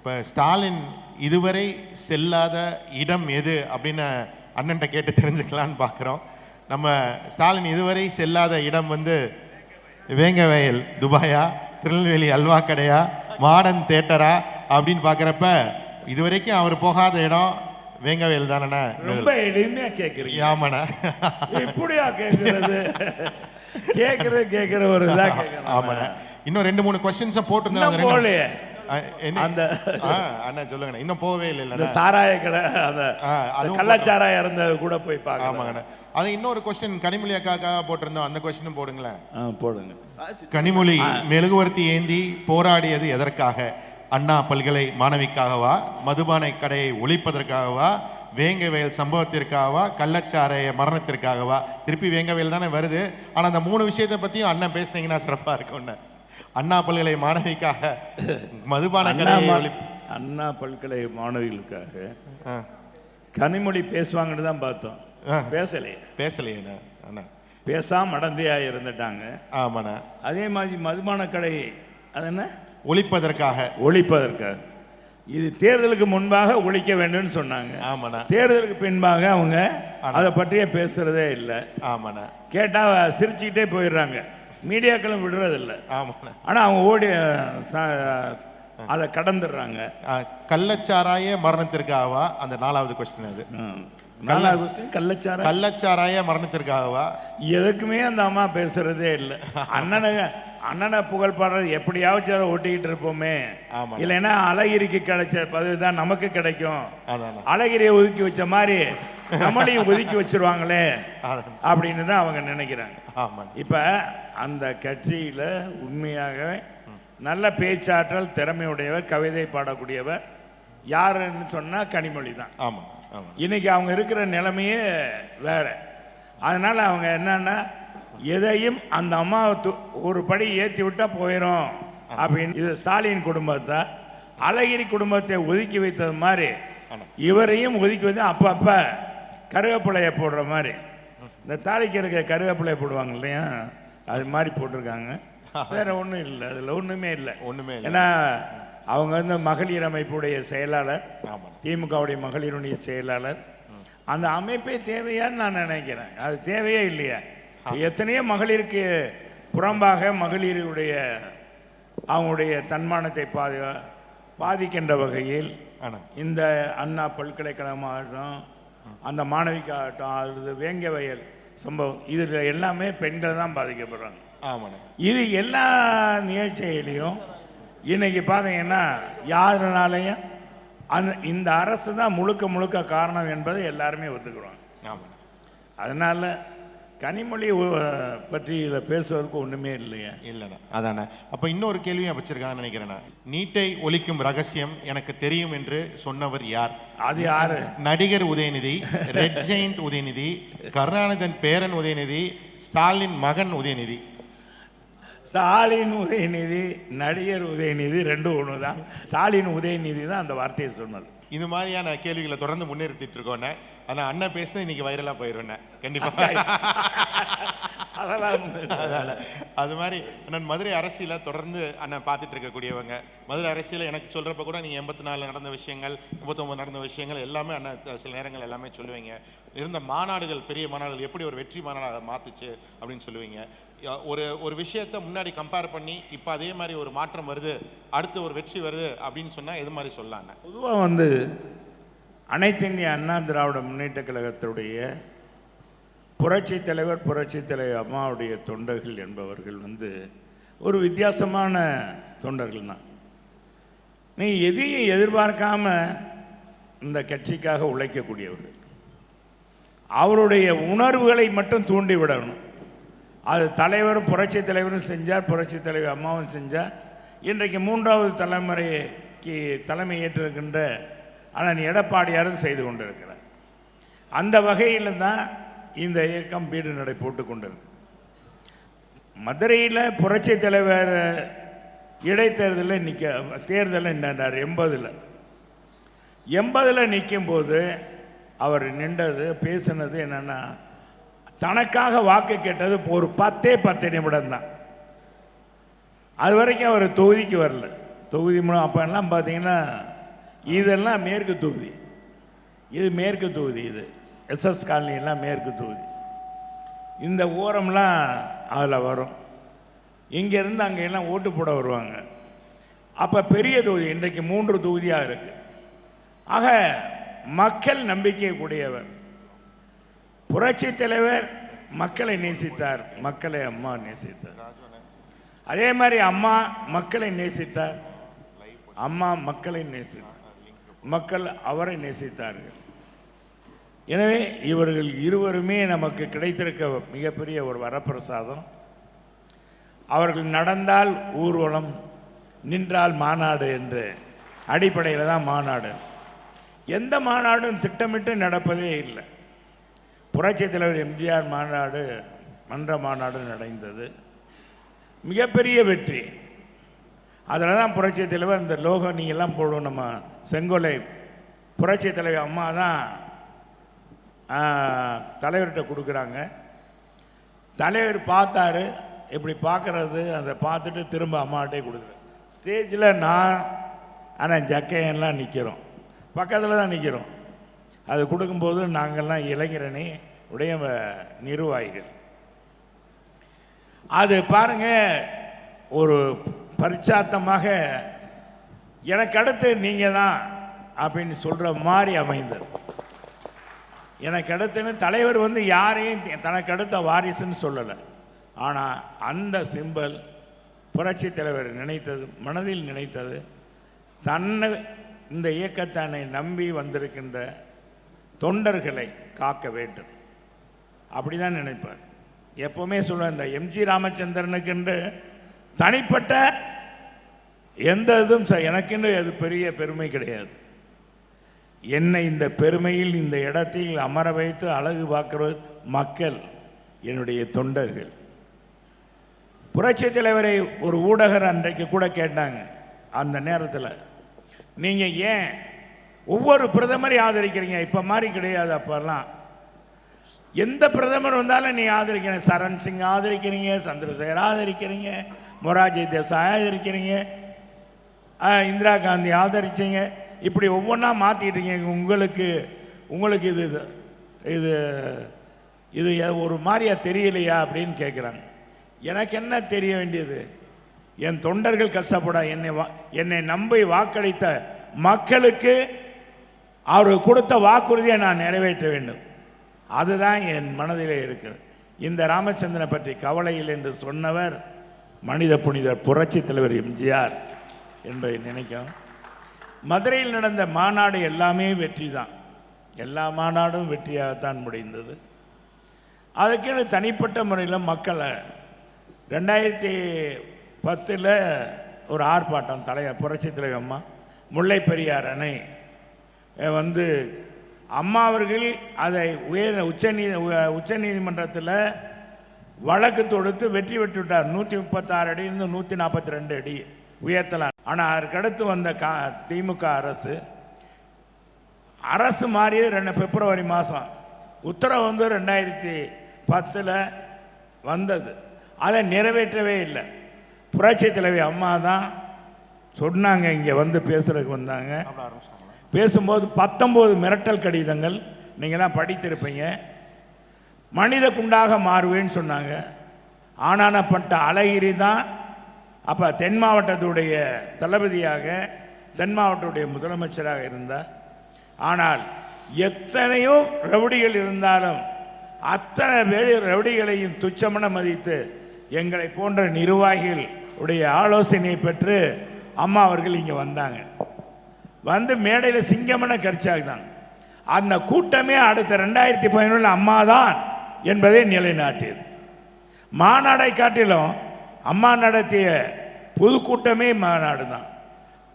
இப்போ ஸ்டாலின் இதுவரை செல்லாத இடம் எது அப்படின்னு அண்ணன்ட்ட கேட்டு தெரிஞ்சுக்கலான்னு பார்க்குறோம் நம்ம ஸ்டாலின் இதுவரை செல்லாத இடம் வந்து வேங்கவயல் துபாயா திருநெல்வேலி அல்வா கடையா மாடர்ன் தேட்டரா அப்படின்னு பார்க்குறப்ப இதுவரைக்கும் அவர் போகாத இடம் வேங்கவயல் தானண்ணா? ரொம்ப எளிமையா கேக்குறீங்க. ஆமாண்ணா. எப்படியா கேக்குறது? கேக்குறது கேக்குற ஒரு இதா ஆமாண்ணா. இன்னும் ரெண்டு மூணு கொஸ்டின்ஸை போட்டிருந்தாங்க அந்த ஆ, அண்ணா சொல்லுங்கண்ணா. இன்னும் போகவே இந்த இல்லைல்ல சாராய கடை அந்த கள்ளச்சாராயம் இருந்தது கூட போய் பார்க்கலாம். ஆமாங்கண்ணா. அது இன்னொரு கொஸ்டின் கனிமொழி அக்காக்காக போட்டிருந்தோம். அந்த கொஸ்டினும் போடுங்களேன். போடுங்க. கனிமொழி மெழுகுவர்த்தி ஏந்தி போராடியது எதற்காக? அண்ணா பல்கலை மாணவிக்காகவா? மதுபானை கடையை ஒழிப்பதற்காகவா? வேங்கவேல் சம்பவத்திற்காகவா? கள்ளச்சாராய மரணத்திற்காகவா? திருப்பி வேங்கவேல் தானே வருது. ஆனா அந்த மூணு விஷயத்தை பத்தியும் அண்ணன் பேசுனீங்கன்னா சிறப்பா இருக்கும்னு. அண்ணா பல்கலை மாணவிக்காக மதுபான அண்ணா பல்கலை மாணவிகளுக்காக கனிமொழி பேசுவாங்கன்னு தான் பார்த்தோம். பேசலையே. பேசலையேண்ணா அண்ணா. பேசாம மடந்தையா இருந்துட்டாங்க. ஆமாண்ணா. அதே மாதிரி மதுபான கடை அது என்ன? ஒழிப்பதற்காக. ஒழிப்பதற்காக. இது தேர்தலுக்கு முன்பாக ஒழிக்க வேண்டும்னு சொன்னாங்க. ஆமாண்ணா. தேர்தலுக்கு பின்பாக அவங்க அதை பற்றியே பேசுறதே இல்லை. ஆமாண்ணா. கேட்டா சிரிச்சுக்கிட்டே போயிடுறாங்க. மீடியாக்களும் விடுறதில்ல. ஆமாண்ணா. ஆனா அவங்க ஓடி அதை கடந்துடுறாங்க. கள்ளச்சாராய மரணத்திற்காகவா? அந்த நாலாவது கொஸ்டின் அது. கள்ளச்சாராய மரணத்திற்காகவா? எதுக்குமே அந்த அம்மா பேசுறதே இல்லை. அண்ணனை அண்ணனை புகழ் பாடுறது எப்படியாவது ஒட்டிக்கிட்டு இருப்போமே. இல்லைன்னா அழகிரிக்கு கிடைச்ச பதவி தான் நமக்கு கிடைக்கும். அழகிரியை ஒதுக்கி வச்ச மாதிரி நம்மளையும் ஒதுக்கி வச்சிருவாங்களே அப்படின்னு தான் அவங்க நினைக்கிறாங்க. இப்போ அந்த கட்சியில் உண்மையாக நல்ல பேச்சாற்றல் திறமையுடையவர் கவிதை பாடக்கூடியவர். யாருன்னு சொன்னால் கனிமொழி தான். ஆமாம் இன்னைக்கு அவங்க இருக்கிற நிலைமையே வேற. அதனால அவங்க என்னன்னா எதையும் அந்த அம்மா ஒரு படி ஏற்றி விட்டா போயிடும் அப்படின்னு இது ஸ்டாலின் குடும்பத்தை அழகிரி குடும்பத்தை ஒதுக்கி வைத்தது மாதிரி. இவரையும் ஒதுக்கி வந்து அப்பப்ப கருவேப்பிலையை போடுற மாதிரி. இந்த தாளிக்கு இருக்க கருவேப்பிலையை போடுவாங்க இல்லையா? அது மாதிரி போட்டிருக்காங்க. வேற ஒன்றும் இல்லை. அதில் ஒன்றுமே இல்லை. இல்லை. ஏன்னா அவங்க வந்து மகளிர் அமைப்புடைய செயலாளர். திமுகவுடைய மகளிருடைய செயலாளர். அந்த அமைப்பே தேவையான்னு நான் நினைக்கிறேன். அது தேவையே இல்லையா. எத்தனையோ மகளிருக்கு புறம்பாக மகளிருடைய அவங்களுடைய தன்மானத்தை பாதி பாதிக்கின்ற வகையில் இந்த அண்ணா பல்கலைக்கழகமாகட்டும் அந்த மாணவிக்காகட்டும் அது வேங்க வயல் சம்பவம் இதில் எல்லாமே பெண்கள் தான் பாதிக்கப்படுறாங்க. ஆமாண்ணா. இது எல்லா நிகழ்ச்சியிலையும் இன்னைக்கு பார்த்தீங்கன்னா யாருனாலையும் அந்த இந்த அரசு தான் முழுக்க முழுக்க காரணம் என்பதை எல்லாருமே ஒத்துக்கிறோம். ஆமாண்ணா. அதனால கனிமொழி பற்றி இதை பேசுவதற்கு ஒன்றுமே இல்லையா. இல்லைண்ணா அதாண்ணா. அப்போ இன்னொரு கேள்வியும் வச்சிருக்காங்கன்னு நினைக்கிறேண்ணா. நீட்டை ஒழிக்கும் ரகசியம் எனக்கு தெரியும் என்று சொன்னவர் யார்? அது யாரு? நடிகர் உதயநிதி ரெட் ஜெயிண்ட் உதயநிதி கருணாநிதன் பேரன் உதயநிதி ஸ்டாலின் மகன் உதயநிதி. ஸ்டாலின் உதயநிதி நடிகர் உதயநிதி ரெண்டும் ஒன்று தான் ஸ்டாலின் உதயநிதி தான் அந்த வார்த்தையை சொன்னது. இது மாதிரியான கேள்விகளை தொடர்ந்து முன்னிறுத்திட்டு இருக்கோண்ணே ஆனால் அண்ணன் பேசினா இன்னைக்கு வைரலாக போயிடுவேண்ணே கண்டிப்பாக அதெல்லாம் அதனால அது மாதிரி அண்ணன் மதுரை அரசியலை தொடர்ந்து அண்ணன் பார்த்துட்டு இருக்கக்கூடியவங்க. மதுரை அரசியலை எனக்கு சொல்கிறப்ப கூட நீங்கள் எண்பத்தி நாலில் நடந்த விஷயங்கள் முப்பத்தொம்பது நடந்த விஷயங்கள் எல்லாமே அண்ணன் சில நேரங்கள் எல்லாமே சொல்லுவீங்க. இருந்த மாநாடுகள் பெரிய மாநாடுகள் எப்படி ஒரு வெற்றி மாநாடாக மாற்றுச்சு அப்படின்னு சொல்லுவீங்க. ஒரு ஒரு விஷயத்தை முன்னாடி கம்பேர் பண்ணி இப்போ அதே மாதிரி ஒரு மாற்றம் வருது அடுத்து ஒரு வெற்றி வருது அப்படின்னு சொன்னால் எது மாதிரி சொல்லலாங்க பொதுவாக வந்து அனைத்து இந்திய அண்ணா திராவிட முன்னேற்ற கழகத்துடைய புரட்சி தலைவர் புரட்சி தலைவர் அம்மாவுடைய தொண்டர்கள் என்பவர்கள் வந்து ஒரு வித்தியாசமான தொண்டர்கள் தான். நீ எதையும் எதிர்பார்க்காம இந்த கட்சிக்காக உழைக்கக்கூடியவர்கள். அவருடைய உணர்வுகளை மட்டும் தூண்டி விடணும். அது தலைவரும் புரட்சி தலைவரும் செஞ்சார் புரட்சி தலைவர் அம்மாவும் செஞ்சார். இன்றைக்கு மூன்றாவது தலைமுறைக்கு தலைமை ஏற்றிருக்கின்ற அண்ணன் எடப்பாடியாரும் செய்து கொண்டிருக்கிறார். அந்த வகையில் தான் இந்த இயக்கம் வீடு நடை போட்டு கொண்டிருக்கு. மதுரையில் புரட்சி தலைவர் இடைத்தேர்தலில் நிற்க தேர்தலில் நின்றார் எண்பதில். எண்பதில் நிற்கும்போது அவர் நின்றது பேசினது என்னென்னா தனக்காக வாக்கு கேட்டது ஒரு பத்தே பத்து நிமிடம் தான் அது வரைக்கும் அவர் தொகுதிக்கு வரல. தொகுதி மூலம் அப்போல்லாம் பார்த்தீங்கன்னா இதெல்லாம் மேற்கு தொகுதி. இது மேற்கு தொகுதி இது. எஸ்எஸ் காலனி எல்லாம் மேற்கு தொகுதி. இந்த ஓரம்லாம் அதில் வரும். இங்கேருந்து அங்கே எல்லாம் ஓட்டு போட வருவாங்க. அப்போ பெரிய தொகுதி இன்றைக்கு மூன்று தொகுதியாக இருக்குது ஆக மக்கள் நம்பிக்கை கூடியவர். புரட்சி தலைவர் மக்களை நேசித்தார் மக்களை அம்மா நேசித்தார். அதே மாதிரி அம்மா மக்களை நேசித்தார் அம்மா மக்களை நேசித்தார். மக்கள் அவரை நேசித்தார்கள். எனவே இவர்கள் இருவருமே நமக்கு கிடைத்திருக்க மிகப்பெரிய ஒரு வரப்பிரசாதம். அவர்கள் நடந்தால் ஊர்வலம் நின்றால் மாநாடு என்று அடிப்படையில் தான் மாநாடு. எந்த மாநாடும் திட்டமிட்டு நடப்பதே இல்லை. புரட்சி தலைவர் எம்ஜிஆர் மாநாடு மன்ற மாநாடு நடந்தது. மிகப்பெரிய வெற்றி. அதில் தான் புரட்சி தலைவர் இந்த லோகனி எல்லாம் போடுவோம் நம்ம செங்கோலை. புரட்சி தலைவர் அம்மா தான் தலைவர்கிட்ட கொடுக்குறாங்க. தலைவர் பார்த்தாரு இப்படி பார்க்குறது அதை பார்த்துட்டு திரும்ப அம்மாட்டே கொடுக்குறேன் ஸ்டேஜில் நான் ஆனால் ஜக்கையெல்லாம் நிற்கிறோம் பக்கத்தில் தான் நிற்கிறோம் அது கொடுக்கும்போது நாங்கள்லாம் இளைஞரணி உடைய நிர்வாகிகள். அது பாருங்க ஒரு பரிச்சாத்தமாக எனக்கு அடுத்து நீங்கள் தான் அப்படின்னு சொல்கிற மாதிரி அமைந்தது. எனக்கு அடுத்துன்னு தலைவர் வந்து யாரையும் தனக்கு அடுத்த வாரிசுன்னு சொல்லலை. ஆனால் அந்த சிம்பல் புரட்சி தலைவர் நினைத்தது மனதில் நினைத்தது தன்னை இந்த இயக்கத்தானை நம்பி வந்திருக்கின்ற தொண்டர்களை காக்க வேண்டும். அப்படி தான் நினைப்பார். எப்போவுமே சொல்லுவேன் இந்த எம்ஜி ராமச்சந்திரனுக்கென்று தனிப்பட்ட எந்த இதுவும் ச- எனக்கென்று அது பெரிய பெருமை கிடையாது. என்னை இந்த பெருமையில் இந்த இடத்தில் அமர வைத்து அழகு பார்க்கிற மக்கள் என்னுடைய தொண்டர்கள். புரட்சி தலைவரை ஒரு ஊடகர் அன்றைக்கு கூட கேட்டாங்க. அந்த நேரத்தில் நீங்கள் ஏன் ஒவ்வொரு பிரதமரை ஆதரிக்கிறீங்க? இப்போ மாதிரி கிடையாது அப்போல்லாம். எந்த பிரதமர் வந்தாலும் நீ ஆதரிக்கிறீங்க சரண் சிங் ஆதரிக்கிறீங்க சந்திரசேகர் ஆதரிக்கிறீங்க மொராஜி தேசாய் ஆதரிக்கிறீங்க ஆ, இந்திரா காந்தி ஆதரிச்சீங்க. இப்படி ஒவ்வொன்றா மாற்றிட்டீங்க உங்களுக்கு உங்களுக்கு இது இது இது ஒரு மாதிரியா தெரியலையா அப்படின்னு கேட்குறாங்க எனக்கு என்ன தெரிய வேண்டியது? என் தொண்டர்கள் கஷ்டப்பட என்னை வா- என்னை நம்பி வாக்களித்த மக்களுக்கு அவர் கொடுத்த வாக்குறுதியை நான் நிறைவேற்ற வேண்டும். அதுதான் என் மனதிலே இருக்கிறது. இந்த ராமச்சந்திரனை பற்றி கவலையில் என்று சொன்னவர் மனித புனிதர் புரட்சி தலைவர் எம்ஜிஆர் என்பதை நினைக்கும் மதுரையில் நடந்த மாநாடு எல்லாமே வெற்றி தான். எல்லா மாநாடும் வெற்றியாகத்தான் முடிந்தது. அதுக்குன்னு தனிப்பட்ட முறையில் மக்களை ரெண்டாயிரத்தி பத்தில் ஒரு ஆர்ப்பாட்டம் தலைய புரட்சி தலைவி அம்மா முல்லை பெரியார் அணை. வந்து அம்மா அவர்கள் அதை உயர் உச்சநீ உச்சநீதிமன்றத்தில் வழக்கு தொடுத்து வெற்றி பெற்றுவிட்டார். நூற்றி முப்பத்தாறு அடியிலிருந்து நூற்றி நாற்பத்தி ரெண்டு அடி உயர்த்தலாம் ஆனால் அதற்கடுத்து வந்த கா திமுக அரசு அரசு மாறியது ரெண்டு பிப்ரவரி மாதம் உத்தரவு வந்து ரெண்டாயிரத்தி பத்தில் வந்தது. அதை நிறைவேற்றவே இல்லை. புரட்சி தலைவி அம்மா தான் சொன்னாங்க இங்கே வந்து பேசுறதுக்கு வந்தாங்க. பேசும்போது பத்தொம்போது மிரட்டல் கடிதங்கள் நீங்களாம் படித்திருப்பீங்க. மனித குண்டாக மாறுவேன்னு சொன்னாங்க. ஆனானப்பட்ட அழகிரி தான் அப்போ தென் மாவட்டத்துடைய தளபதியாக தென் மாவட்டத்துடைய முதலமைச்சராக இருந்தார். ஆனால் எத்தனையோ ரவுடிகள் இருந்தாலும் அத்தனை வேறு ரவுடிகளையும் துச்சமென மதித்து எங்களை போன்ற நிர்வாகிகள் உடைய ஆலோசனை பெற்று அம்மா அவர்கள் இங்கே வந்தாங்க. வந்து மேடையில் சிங்கமன கரிச்சாங்க அந்த கூட்டமே அடுத்த ரெண்டாயிரத்தி பதினொன்றில் அம்மா தான் என்பதை நிலைநாட்டியது. மாநாடை காட்டிலும் அம்மா நடத்திய பொதுக்கூட்டமே மாநாடு தான்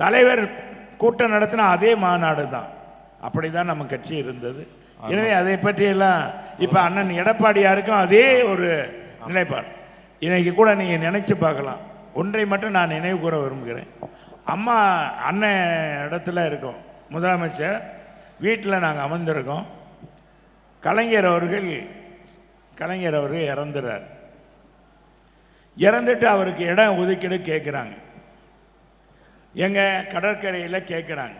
தலைவர் கூட்டம் நடத்தின அதே மாநாடு தான் அப்படி தான் நம்ம கட்சி இருந்தது. எனவே அதை பற்றியெல்லாம் இப்போ அண்ணன் எடப்பாடியாருக்கும் அதே ஒரு நிலைப்பாடு. இன்னைக்கு கூட நீங்கள் நினச்சி பார்க்கலாம். ஒன்றை மட்டும் நான் நினைவு கூற விரும்புகிறேன். அம்மா அண்ணன் இடத்துல இருக்கோம். முதலமைச்சர் வீட்டில் நாங்கள் அமர்ந்திருக்கோம். கலைஞர் அவர்கள் கலைஞர் அவர்கள் இறந்துறார். இறந்துட்டு அவருக்கு இடம் ஒதுக்கீடு கேட்குறாங்க எங்கள் கடற்கரையில் கேட்குறாங்க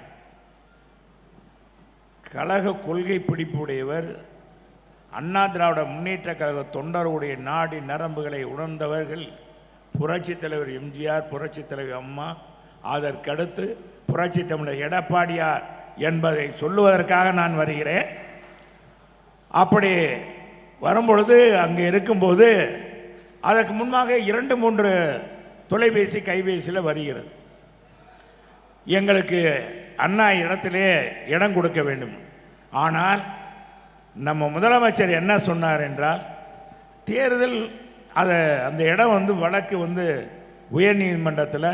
கழக கொள்கை பிடிப்புடையவர் அண்ணா திராவிட முன்னேற்ற கழக தொண்டருடைய நாடி நரம்புகளை உணர்ந்தவர்கள் புரட்சி தலைவர் எம்ஜிஆர் புரட்சி தலைவர் அம்மா அதற்கடுத்து புரட்சி தமிழர் எடப்பாடியார் என்பதை சொல்லுவதற்காக நான் வருகிறேன். அப்படி வரும்பொழுது அங்கே இருக்கும்போது அதற்கு முன்பாக இரண்டு மூன்று தொலைபேசி கைபேசியில் வருகிறது. எங்களுக்கு அண்ணா இடத்திலே இடம் கொடுக்க வேண்டும். ஆனால் நம்ம முதலமைச்சர் என்ன சொன்னார் என்றால் தேர்தல் அதை அந்த இடம் வந்து வழக்கு வந்து உயர்நீதிமன்றத்தில்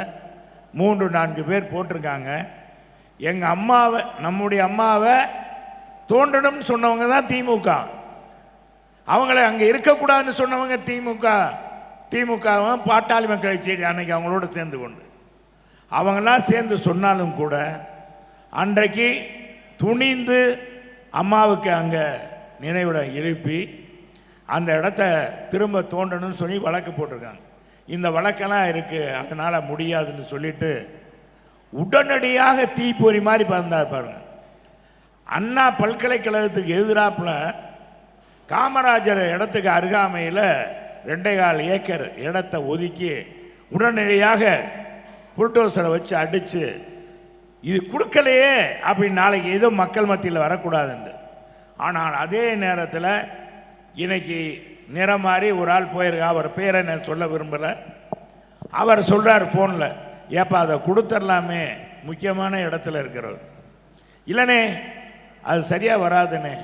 மூன்று நான்கு பேர் போட்டிருக்காங்க. எங்கள் அம்மாவை நம்முடைய அம்மாவை தோன்றணும்னு சொன்னவங்க தான் திமுக. அவங்கள அங்கே இருக்கக்கூடாதுன்னு சொன்னவங்க திமுக. திமுகவும் பாட்டாளி மக்கள் கட்சி அன்னைக்கு அவங்களோட சேர்ந்து கொண்டு. அவங்களாம் சேர்ந்து சொன்னாலும் கூட அன்றைக்கு துணிந்து அம்மாவுக்கு அங்கே நினைவிடம் எழுப்பி அந்த இடத்த திரும்ப தோண்டணும்னு சொல்லி வழக்கு போட்டிருக்காங்க. இந்த வழக்கெல்லாம் இருக்குது அதனால் முடியாதுன்னு சொல்லிட்டு உடனடியாக தீப்பொறி மாதிரி பறந்தார் பாருங்க. அண்ணா பல்கலைக்கழகத்துக்கு எதிராப்புல காமராஜர் இடத்துக்கு அருகாமையில் ரெண்டே கால் ஏக்கர் இடத்தை ஒதுக்கி உடனடியாக புல்டோசரை வச்சு அடித்து இது கொடுக்கலையே அப்படின்னு நாளைக்கு எதுவும் மக்கள் மத்தியில் வரக்கூடாதுண்டு ஆனால் அதே நேரத்தில் இன்னைக்கு நிறம் மாறி ஒரு ஆள் போயிருக்கா அவர் பேரை நான் சொல்ல விரும்பலை. அவர் சொல்கிறார் ஃபோனில் ஏப்பா அதை கொடுத்துடலாமே முக்கியமான இடத்துல இருக்கிறவர் இல்லைனே அது சரியாக வராதுண்ணே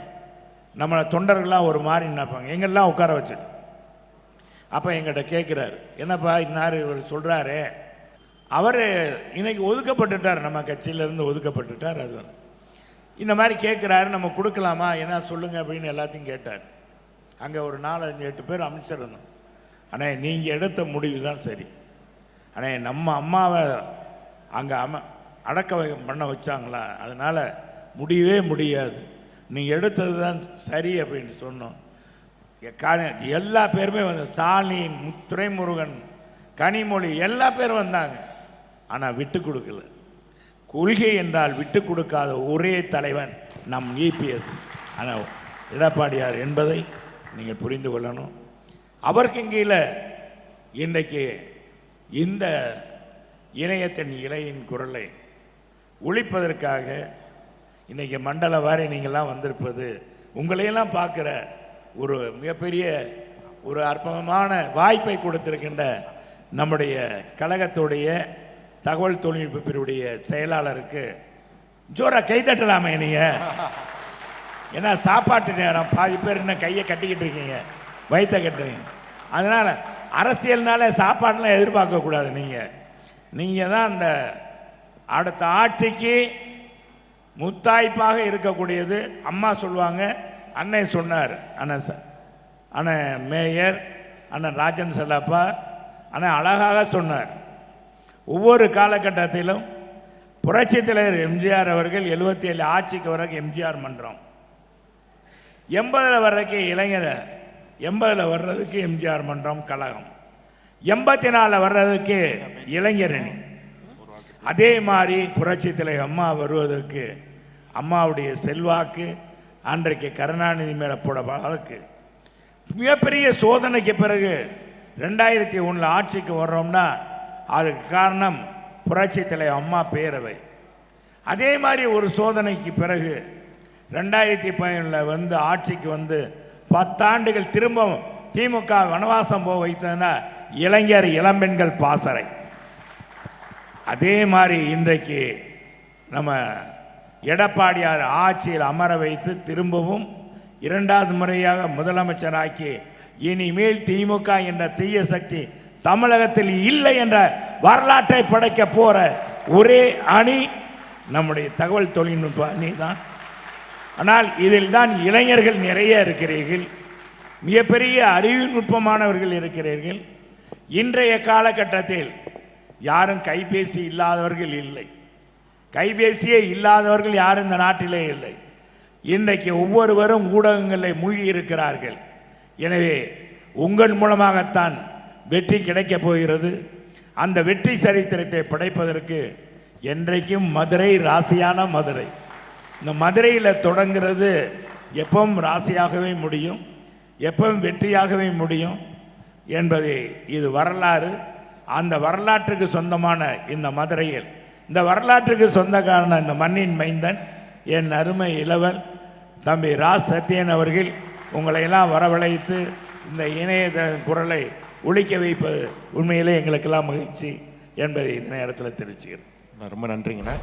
நம்மளை தொண்டர்கள்லாம் ஒரு மாதிரி நினைப்பாங்க. எங்கெல்லாம் உட்கார வச்சுட்டு. அப்போ எங்கிட்ட கேட்குறாரு என்னப்பா இன்னார் இவர் சொல்கிறாரு அவர் இன்னைக்கு ஒதுக்கப்பட்டுட்டார். நம்ம கட்சியிலேருந்து ஒதுக்கப்பட்டுட்டார் அது. இந்த மாதிரி கேட்குறாரு நம்ம கொடுக்கலாமா? என்ன சொல்லுங்கள் அப்படின்னு எல்லாத்தையும் கேட்டார். அங்கே ஒரு நாலஞ்சு எட்டு பேர் அமைச்சர் ஆனால் நீங்கள் எடுத்த முடிவு தான் சரி. ஆனால் நம்ம அம்மாவை அங்கே அம அடக்க பண்ண வச்சாங்களா? அதனால் முடியவே முடியாது. நீ எடுத்தது தான் சரி அப்படின்னு சொன்னோம். எ- எல்லா பேருமே வந்து ஸ்டாலின் முத்துரை துரைமுருகன் கனிமொழி எல்லா பேரும் வந்தாங்க. ஆனால் விட்டு கொடுக்கல. கொள்கை என்றால் விட்டு கொடுக்காத ஒரே தலைவன் நம் இபிஎஸ் ஆனால் எடப்பாடியார் என்பதை நீங்கள் புரிந்து கொள்ளணும். அவருக்கு கீழே இன்றைக்கு இந்த இணையத்தின் இலையின் குரலை ஒழிப்பதற்காக இன்றைக்கி மண்டல வாரி நீங்கள்லாம் வந்திருப்பது உங்களையெல்லாம் பார்க்குற ஒரு மிகப்பெரிய ஒரு அற்புதமான வாய்ப்பை கொடுத்திருக்கின்ற நம்முடைய கழகத்துடைய தகவல் தொழில்நுட்ப பிரிவுடைய செயலாளருக்கு ஜோரா கைதட்டலாமே நீங்கள் ஏன்னா சாப்பாட்டு நேரம். பாதி பேர் இன்னும் கையை கட்டிக்கிட்டு இருக்கீங்க. வயிற்ற கட்டுறீங்க. அதனால் அரசியல்னால சாப்பாடெலாம் எதிர்பார்க்கக்கூடாது நீங்கள் நீங்கள் தான் அந்த அடுத்த ஆட்சிக்கு முத்தாய்ப்பாக இருக்கக்கூடியது. அம்மா சொல்லுவாங்க அண்ணன் சொன்னார். அண்ணன் ச- அண்ணன் மேயர் அண்ணன் ராஜன் செல்லப்பா அண்ணன் அழகாக சொன்னார். ஒவ்வொரு காலகட்டத்திலும் புரட்சித் தலைவர் எம்ஜிஆர் அவர்கள் 77 ஏழு ஆட்சிக்கு வரைக்கும் எம்ஜிஆர் மன்றம். எண்பதில் வர்றதுக்கு இளைஞர் எண்பதில் வர்றதுக்கு எம்ஜிஆர் மன்றம் கழகம். எண்பத்தி நாலில் வர்றதுக்கு இளைஞரணி. அதே மாதிரி புரட்சி தலைவர் அம்மா வருவதற்கு அம்மாவுடைய செல்வாக்கு அன்றைக்கு கருணாநிதி மேலே போட வழக்கு. மிகப்பெரிய சோதனைக்கு பிறகு ரெண்டாயிரத்தி ஒன்றில் ஆட்சிக்கு வர்றோம்னா அதுக்கு காரணம் புரட்சி தலைவர் அம்மா பேரவை. அதே மாதிரி ஒரு சோதனைக்கு பிறகு ரெண்டாயிரத்தி பதினொன்றில் வந்து ஆட்சிக்கு வந்து பத்தாண்டுகள் திரும்ப திமுக வனவாசம் போக வைத்ததுன்னா இளைஞர் இளம்பெண்கள் பாசறை. அதே மாதிரி இன்றைக்கு நம்ம எடப்பாடியார் ஆட்சியில் அமர வைத்து திரும்பவும் இரண்டாவது முறையாக முதலமைச்சராக்கி இனிமேல் திமுக என்ற தீய சக்தி தமிழகத்தில் இல்லை என்ற வரலாற்றை படைக்க போற ஒரே அணி நம்முடைய தகவல் தொழில்நுட்ப அணி தான் ஆனால் இதில் தான் இளைஞர்கள் நிறைய இருக்கிறீர்கள். மிகப்பெரிய அறிவுநுட்பமானவர்கள் இருக்கிறீர்கள். இன்றைய காலகட்டத்தில் யாரும் கைபேசி இல்லாதவர்கள் இல்லை. கைபேசியே இல்லாதவர்கள் யாரும் இந்த நாட்டிலே இல்லை. இன்றைக்கு ஒவ்வொருவரும் ஊடகங்களில் மூழ்கி இருக்கிறார்கள். எனவே உங்கள் மூலமாகத்தான் வெற்றி கிடைக்கப் போகிறது. அந்த வெற்றி சரித்திரத்தை படைப்பதற்கு என்றைக்கும் மதுரை ராசியான மதுரை. இந்த மதுரையில் தொடங்கிறது எப்பவும் ராசியாகவே முடியும் எப்பவும் வெற்றியாகவே முடியும் என்பதை இது வரலாறு. அந்த வரலாற்றுக்கு சொந்தமான இந்த மதுரையில் இந்த வரலாற்றுக்கு சொந்தக்காரன இந்த மண்ணின் மைந்தன் என் அருமை இளவல் தம்பி ராஜ் சத்யன் அவர்கள் உங்களையெல்லாம் வரவழைத்து இந்த இணைய குரலை ஒழிக்க வைப்பது உண்மையிலே எங்களுக்கெல்லாம் மகிழ்ச்சி என்பதை இந்த நேரத்தில் தெரிவிச்சுக்கிறேன். ரொம்ப நன்றிங்கண்ணா.